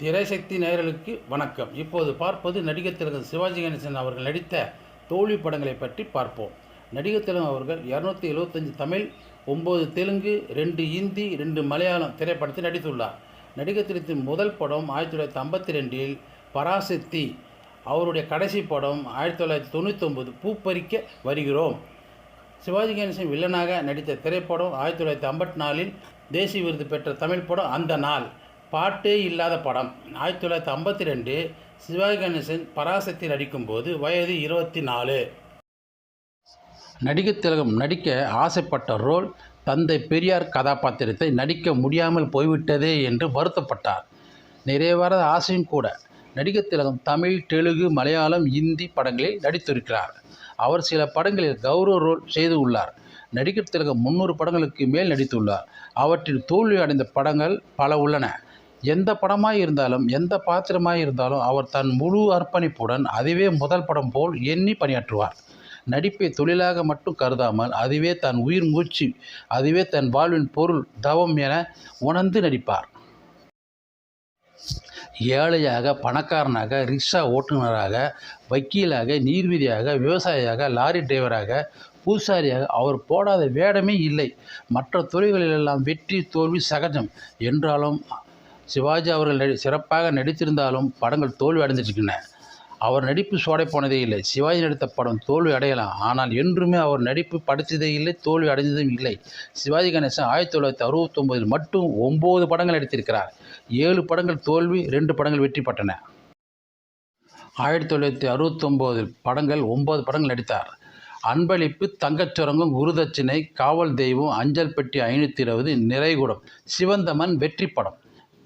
திரைசக்தி நேயர்களுக்கு வணக்கம். இப்போது பார்ப்பது நடிகர் திலகம் சிவாஜி கணேசன் அவர்கள் நடித்த தோல்வி படங்களை பற்றி பார்ப்போம். நடிகர் திலகம் அவர்கள் இரநூத்தி எழுபத்தஞ்சு தமிழ் ஒம்பது தெலுங்கு ரெண்டு ஹிந்தி ரெண்டு மலையாளம் திரைப்படத்தில் நடித்துள்ளார். நடிகர் திலகத்தின் முதல் படம் ஆயிரத்தி தொள்ளாயிரத்தி ஐம்பத்தி ரெண்டில் பராசக்தி அவருடைய கடைசி படம் ஆயிரத்தி தொள்ளாயிரத்தி தொண்ணூத்தொம்பது பூப்பறிக்க வருகிறோம். சிவாஜி கணேசன் வில்லனாக நடித்த திரைப்படம் ஆயிரத்தி தொள்ளாயிரத்தி ஐம்பத்தி நாலில் தேசிய விருது பெற்ற தமிழ் படம் அந்த நாள். பாட்டே இல்லாத படம். ஆயிரத்தி தொள்ளாயிரத்தி ஐம்பத்தி ரெண்டு சிவாஜி கணேசன் பராசக்தி நடிக்கும்போது வயது இருபத்தி நாலு. நடிகர் திலகம் நடிக்க ஆசைப்பட்ட ரோல் தந்தை பெரியார் கதாபாத்திரத்தை நடிக்க முடியாமல் போய்விட்டதே என்று வருத்தப்பட்டார். நிறைவேறாத ஆசையும் கூட. நடிகர் திலகம் தமிழ் தெலுங்கு மலையாளம் இந்தி படங்களில் நடித்திருக்கிறார். அவர் சில படங்களில் கௌரவ ரோல் செய்து உள்ளார். நடிகர் திலகம் முன்னூறு படங்களுக்கு மேல் நடித்துள்ளார். அவற்றில் தோல்வி அடைந்த படங்கள் பல உள்ளன. எந்த படமாக இருந்தாலும் எந்த பாத்திரமாக இருந்தாலும் அவர் தன் முழு அர்ப்பணிப்புடன் அதுவே முதல் படம் போல் எண்ணி பணியாற்றுவார். நடிப்பை தொழிலாக மட்டும் கருதாமல் அதுவே தன் உயிர் மூச்சு அதுவே தன் வாழ்வின் பொருள் தவம் என உணர்ந்து நடிப்பார். ஏழையாக பணக்காரனாக ரிக்ஷா ஓட்டுநராக வக்கீலாக நீர்வீதியாக விவசாயியாக லாரி டிரைவராக பூசாரியாக அவர் போடாத வேடமே இல்லை. மற்ற துறைகளிலெல்லாம் வெற்றி தோல்வி சகஜம். என்றாலும் சிவாஜி அவர்கள் நடி சிறப்பாக நடித்திருந்தாலும் படங்கள் தோல்வி அடைஞ்சிட்ருக்கின்றன அவர் நடிப்பு சோடை போனதே இல்லை. சிவாஜி நடித்த படம் தோல்வி அடையலாம். ஆனால் என்றுமே அவர் நடிப்பு படித்ததே இல்லை தோல்வி அடைந்ததும் இல்லை. சிவாஜி கணேசன் ஆயிரத்தி தொள்ளாயிரத்தி அறுபத்தொம்போதில் மட்டும் ஒம்பது படங்கள் நடித்திருக்கிறார் ஏழு படங்கள் தோல்வி ரெண்டு படங்கள் வெற்றி பெற்றன. ஆயிரத்தி தொள்ளாயிரத்தி அறுபத்தொம்போதில் படங்கள் ஒம்பது படங்கள் நடித்தார். அன்பளிப்பு தங்கச்சுரங்கம் குருதட்சிணை காவல் தெய்வம் அஞ்சல் பெட்டி ஐநூற்றி இருபது நிறைகுடம் சிவந்தமன் வெற்றி படம்.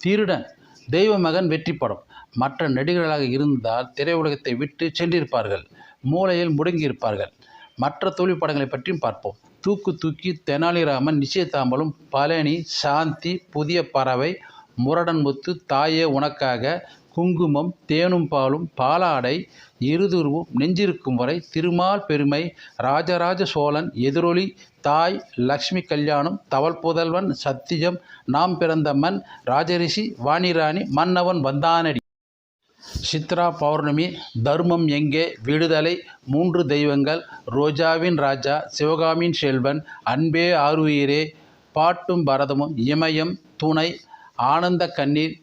திருடன் தெய்வ மகன் வெற்றி படம் மற்ற நடிகர்களாக இருந்தால் திரையுலகத்தை விட்டு சென்றிருப்பார்கள். மூளையில் முடங்கியிருப்பார்கள். மற்ற தொழில் படங்களை பற்றியும் பார்ப்போம். தூக்கு தூக்கி தெனாலிராமன் நிச்சயதாம்பலம் பழனி சாந்தி புதிய பறவை முரடன் முத்து தாயே உனக்காக குங்குமம் தேனும் பாலும் பாலாடை இருதுருவும் நெஞ்சிருக்கும் வரை திருமால் பெருமை ராஜராஜ சோழன் எதிரொலி தாய் லக்ஷ்மி கல்யாணம் தவள் புதல்வன் சத்தியம் நாம் பிறந்த மண் ராஜரிஷி வாணிராணி மன்னவன் வந்தானடி. சித்ரா பௌர்ணமி தர்மம் எங்கே? விடுதலை மூன்று தெய்வங்கள் ரோஜாவின் ராஜா சிவகாமியின் செல்வன் அன்பே ஆருயிரே பாட்டும் பரதமும் இமயம் துணை ஆனந்த கண்ணீர்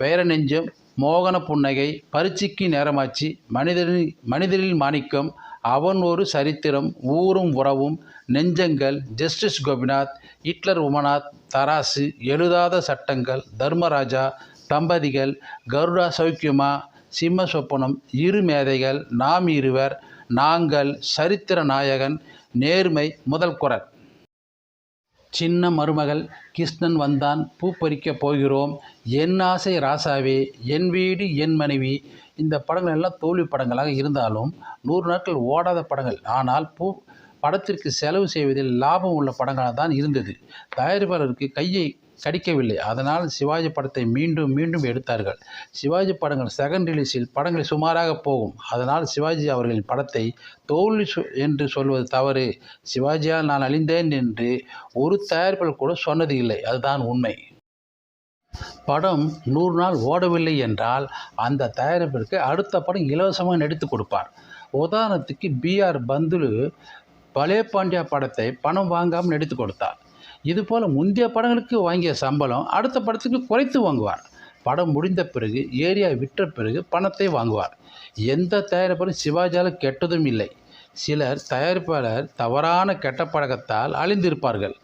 பெயரநெஞ்சம் மோகன புன்னகை பரீட்சைக்கு நேரமாச்சு. மனிதனில் மனிதனின் மாணிக்கம் அவன் ஒரு சரித்திரம் ஊரும் உறவும் நெஞ்சங்கள் ஜஸ்டிஸ் கோபிநாத் ஹிட்லர் உமநாத் தராசு எழுதாத சட்டங்கள் தர்மராஜா தம்பதிகள் கருடா சௌக்கியமா சிம்ம சொப்பனம் இரு மேதைகள் நாம் இருவர் நாங்கள் சரித்திர நாயகன் நேர்மை முதல் குரல் சின்ன மருமகள் கிருஷ்ணன் வந்தான் பூ பறிக்கப் போகிறோம். என் ஆசை ராசாவே என் வீடு என் மனைவி. இந்த படங்கள் எல்லாம் தோல்வி படங்களாக இருந்தாலும் நூறு நாட்கள் ஓடாத படங்கள். ஆனால் பூ படத்திற்கு செலவு செய்வதில் லாபம் உள்ள படங்களாக தான் இருந்தது. தயாரிப்பாளருக்கு கையை கடிக்கவில்லை. அதனால் சிவாஜி படத்தை மீண்டும் மீண்டும் எடுத்தார்கள். சிவாஜி படங்கள் செகண்ட் ரிலீஸில் படங்கள் சுமாராக போகும். அதனால் சிவாஜி அவர்களின் படத்தை தோல்வி என்று சொல்வது தவறு. சிவாஜியால் நான் அழிந்தேன் என்று ஒரு தயாரிப்பில் கூட சொன்னது இல்லை. அதுதான் உண்மை. படம் நூறு நாள் ஓடவில்லை என்றால் அந்த தயாரிப்பிற்கு அடுத்த படம் இலவசமாக நடித்து கொடுப்பார். உதாரணத்துக்கு பிஆர் பந்துலு பலே பாண்டியா படத்தை பணம் வாங்காமல் நடித்து கொடுத்தார். இதுபோல் முந்தைய படங்களுக்கு வாங்கிய சம்பளம் அடுத்த படத்துக்கு குறைத்து வாங்குவார். படம் முடிந்த பிறகு ஏரியா விற்ற பிறகு பணத்தை வாங்குவார். எந்த தயாரிப்பரும் சிவாஜியால் கெட்டதும் இல்லை. சிலர் தயாரிப்பாளர் தவறான கெட்ட பழக்கத்தால் அழிந்திருப்பார்கள்.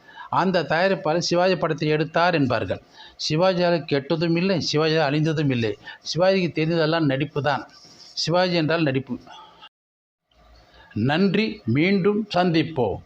அந்த தயாரிப்பாளர் சிவாஜி படத்தை எடுத்தார் என்பார்கள். சிவாஜியால் கெட்டதும் இல்லை சிவாஜியால் அழிந்ததும் இல்லை. சிவாஜிக்கு தெரிந்ததெல்லாம் நடிப்பு தான் சிவாஜி என்றால் நடிப்பு. நன்றி மீண்டும் சந்திப்போம்.